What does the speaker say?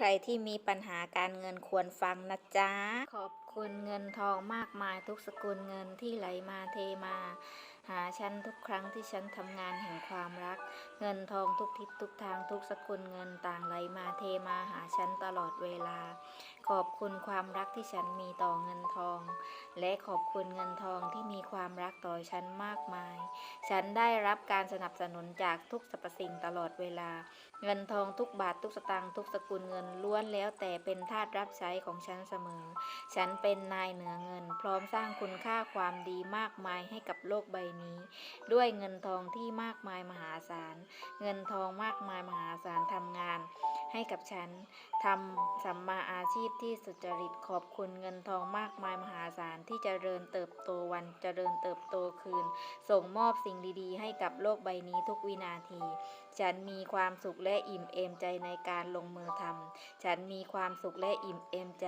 ใครที่มีปัญหาการเงินควรฟังนะจ๊ะ ขอบคุณเงินทองมากมายทุกสกุลเงินที่ไหลมาเทมา หาฉันทุกครั้งที่ฉันทำงานแห่งความรัก เงินทองทุกทิศทุกทางทุกสกุลเงินต่างไหลมาเทมาหาฉันตลอดเวลา ขอบคุณความรักที่ฉันมีต่อเงินทอง และขอบคุณเงินทองที่มีความรักต่อฉันมากมาย ฉันได้รับการสนับสนุนจากทุกสรรพสิ่งตลอดเวลา เงินทองทุกบาททุกสตางค์ทุกสกุลเงินล้วนแล้วแต่เป็นทาสรับใช้ของฉันเสมอ ฉันเป็นนายเหนือเงิน พร้อมสร้างคุณค่าความดีมากมายให้กับโลกใบนี้ ด้วยเงินทองที่มากมายมหาศาล เงินทองมากมายมหาศาลทำ ให้กับฉันทำสัมมาอาชีพที่สุจริตขอบคุณเงินทองมากมายมหาศาลที่จเจริญเติบโตวันจเจริญเติบโตคืน ส่งมอบสิ่งดีๆ ให้กับโลกใบนี้ทุกวินาที ฉันมีความสุขและอิ่มเอมใจในการลงมือทำฉันมีความสุขและอิ่มเอมใจ